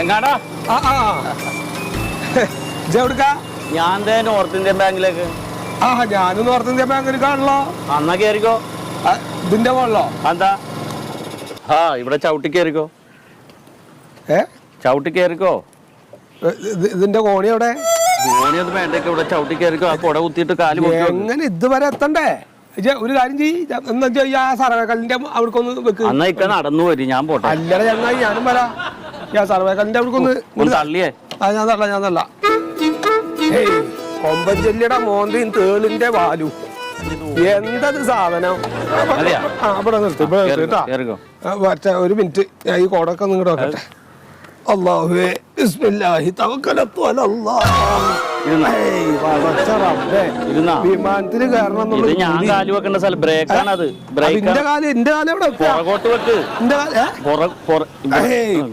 എങ്ങാടാ? ഇതെവിടുക്ക ഞാൻ ദേ north Indian ബാങ്കിലേക്ക്? ആ ഞാനും നോർത്ത് ഇന്ത്യൻ ബാങ്കിൽ കാണല്ലോ അന്നാ കയറിക്കോ ഇതിന്റെ മുകളിലോ എന്താ ആ ഇവിടെ ചവിട്ടി കയറിക്കോ ഏ? ചവിട്ടി കയറിക്കോ ഇതിന്റെ കോണി എവിടെ? കോണി ഒന്ന് വേണ്ടേക്ക് ഇവിടെ ചവിട്ടി കയറിക്കോ ആ കുട കുത്തിയിട്ട് കാൽ. എങ്ങനെ ഇതുവരെ എത്തണ്ടേ? ഒരു കാര്യം ചെയ്യ്. ആ സർവേക്കലിന്റെ അവിടേക്കൊന്ന് വെക്ക്. അന്നാ ഇക്ക നടന്നു വരും ഞാൻ പോട്ടെ. അല്ലട ചങ്ങായി ഞാനും വരാ. ഞാൻ സർവേക്കലിന്റെ അവിടേക്കൊന്ന് തള്ളിയേ. ആ ഞാൻ തള്ള ഞാൻ തള്ള. കൊമ്പൻ ചെല്ലിയുടെ മോന്തയും തേളിന്റെ വാലു. എന്തത് സാധനം? നിർത്തി ഇവിടെ നിർത്തി കേട്ടാ. ഒരു മിനിറ്റ് ഈ കോടൊക്കെ നിങ്ങളുടെ വെക്കട്ടെ അള്ളാഹുവേ ബിസ്മില്ലാഹി തവക്കലത്തു വിമാനത്തിൽ കയറണം ഇത് ഞാൻ. കാൽ വെക്കേണ്ട സ്ഥലം. ബ്രേക്കാണ് അത്. ബ്രേക്ക്. ഇന്റെ കാൽ എന്റെ കാലം എവിടെ? പുറകോട്ട് വെക്ക്. ഇന്റെ കാൽ ഏ? പുറ പുറ ഏയ്,